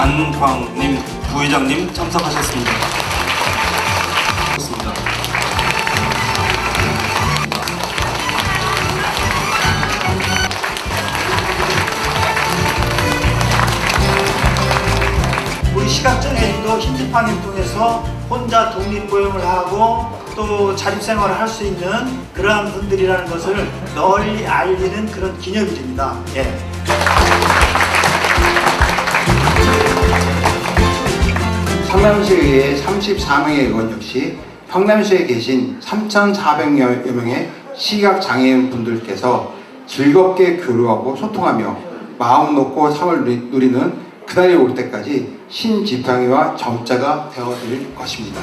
안황님 부회장님 참석하셨습니다. 좋습니다. 우리 시각장애인도 힌트팡을 통해서 혼자 독립고용을 하고 또 자립생활을 할 수 있는 그러한 분들이라는 것을 널리 알리는 그런 기념일입니다. 예. 성남시의회 34명의 의원 역시 평남시에 계신 3,400여 명의 시각장애인 분들께서 즐겁게 교류하고 소통하며 마음 놓고 삶을 누리- 누리는 그날이 올 때까지 신지팡이와 점자가 되어드릴 것입니다.